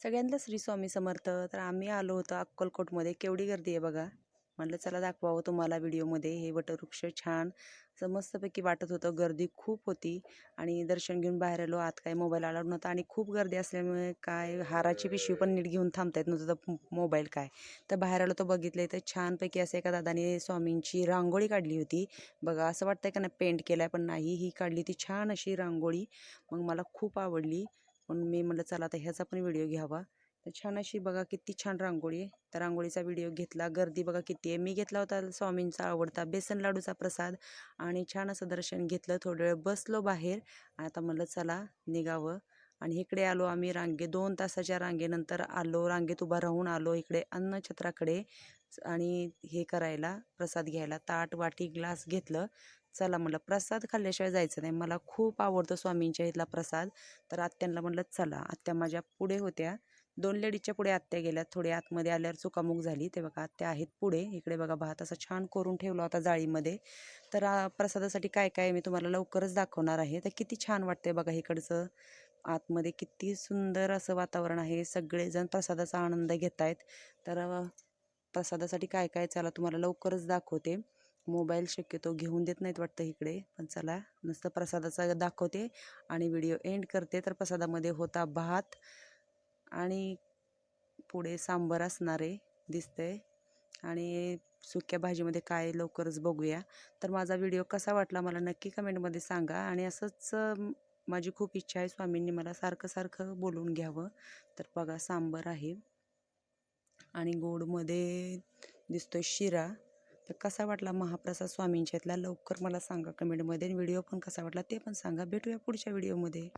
सगळ्यांना श्री स्वामी समर्थ. तर आम्ही आलो होतो अक्कलकोटमध्ये. केवढी गर्दी आहे बघा. म्हटलं चला दाखवावं तुम्हाला व्हिडिओमध्ये. हे वटवृक्ष छान असं मस्तपैकी वाटत होतं. गर्दी खूप होती आणि दर्शन घेऊन बाहेर आलो. आत काय मोबाईल आला नव्हता आणि खूप गर्दी असल्यामुळे काय हाराची पिशवी पण नीट घेऊन थांबता येत नव्हतं. तर मोबाईल काय? तर बाहेर आलो तर बघितलं तर छानपैकी असं एका दादाने स्वामींची रांगोळी काढली होती. बघा असं वाटतंय का ना पेंट केलं आहे पण नाही. ही काढली ती छान अशी रांगोळी. मग मला खूप आवडली. पण मी म्हटलं चला आता ह्याचा पण व्हिडिओ घ्यावा. तर छान अशी बघा किती छान रांगोळी आहे. तर रांगोळीचा व्हिडिओ घेतला. गर्दी बघा किती आहे. मी घेतला होता स्वामींचा आवडता बेसन लाडूचा प्रसाद आणि छान असं दर्शन घेतलं. थोडं वेळ बसलो बाहेर. आता म्हटलं चला निघावं. आणि इकडे आलो आम्ही रांगे. दोन तासाच्या रांगेनंतर आलो. रांगेत उभा राहून आलो. इकडे अन्नछत्राकडे. आणि हे करायला प्रसाद घ्यायला ताट वाटी ग्लास घेतलं. चला म्हटलं प्रसाद खाल्ल्याशिवाय जायचं नाही. मला खूप आवडतो स्वामींच्या इथला प्रसाद. तर आत्यांना म्हटलं चला आत्या माझ्या पुढे होत्या. दोन लेडीजच्या पुढे आत्या गेल्या. थोडे आतमध्ये आल्यावर चुकामुक झाली. ते बघा आत्या आहेत पुढे. इकडे बघा भात असा छान करून ठेवला होता जाळीमध्ये. तर प्रसादासाठी काय काय मी तुम्हाला लवकरच दाखवणार आहे. तर किती छान वाटतंय बघा इकडचं. आतमध्ये किती सुंदर असं वातावरण आहे. सगळेजण प्रसादाचा आनंद घेत आहेत तर प्रसादासाठी काय काय चला तुम्हाला लवकरच दाखवते. मोबाईल शक्यतो घेऊन देत नाहीत वाटतं इकडे पण चला नुसतं प्रसादाचा दाखवते आणि व्हिडिओ एंड करते. तर प्रसादामध्ये होता भात आणि पुढे सांबर असणारे दिसतंय. आणि सुक्या भाजीमध्ये काय लवकरच बघूया. तर माझा व्हिडिओ कसा वाटला मला नक्की कमेंटमध्ये सांगा. आणि असंच माझी खूप इच्छा आहे स्वामींनी मला सारखं सारखं बोलून घ्यावं. तर बघा सांबर आहे. आणि गोडमध्ये दिसतोय शिरा. तर कसा वाटला महाप्रसाद स्वामींच्या इथला? लवकर मला सांगा कमेंटमध्ये आणि व्हिडिओ पण कसा वाटला ते पण सांगा. भेटूया पुढच्या व्हिडिओमध्ये.